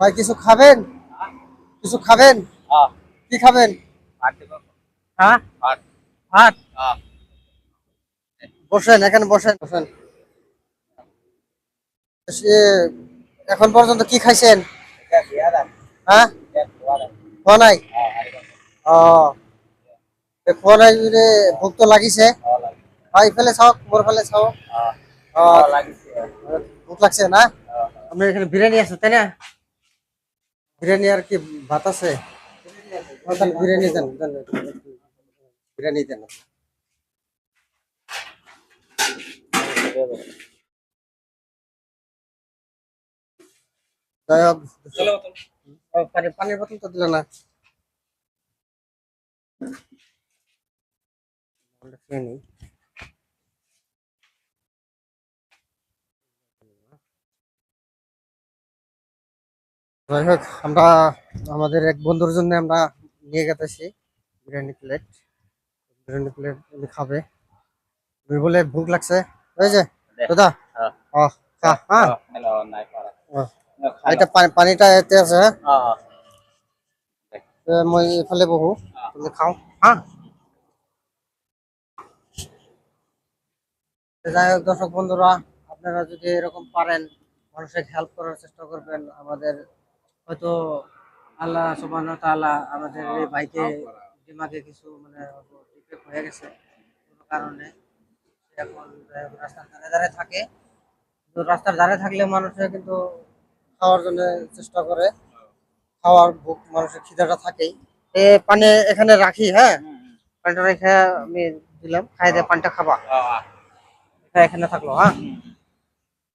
ভাই কিছু খাবেন? কিছু খাবেন? হ্যাঁ। কি খাবেন? হ্যাঁ? ভাত। হ্যাঁ। বসেন এখানে বসেন। বসেন। এখন পর্যন্ত কি খাইছেন? হ্যাঁ? খোয়া নাই। ও। খোয়া নাই রে তো লাগিছে। ভাই ফেলে মোর ফেলে লাগিছে। লাগছে না? আপনার এখানে বিরিয়ানি আছে তাই না? বিরিয়ানি আর কি ভাত আছে? বিরিয়ানি দেন বিরিয়ানি দেন। পানির বোতল তো দিল না। নিই। যাই হোক আমরা আমাদের এক বন্ধুর জন্য আমরা নিয়ে গেতেছি বিরিয়ানি প্লেট বিরিয়ানি প্লেট উনি খাবে। উনি বলে ভুক লাগছে। যে দাদা। হ্যাঁ। হ্যাঁ এটা পানিটা এতে আছে হ্যাঁ? হ্যাঁ মই এফালে বহু। তুমি খাও। হ্যাঁ। যাই হোক দর্শক বন্ধুরা আপনারা যদি এরকম পারেন মানুষের হেল্প করার চেষ্টা করবেন আমাদের হয়তো আল্লাহ সুবাহ তাআলা আমাদের এই ভাইকে দিমাগে কিছু মানে ডিফেক্ট হয়ে গেছে কোনো কারণে। এখন রাস্তার ধারে ধারে থাকে। তো রাস্তার ধারে থাকলে মানুষের কিন্তু খাওয়ার জন্য চেষ্টা করে। খাওয়ার ভোক মানুষের খিদাটা থাকেই। এ পানি এখানে রাখি হ্যাঁ? পানিটা রেখে আমি দিলাম। খাই দিয়ে পানিটা খাবা। এখানে থাকল হ্যাঁ?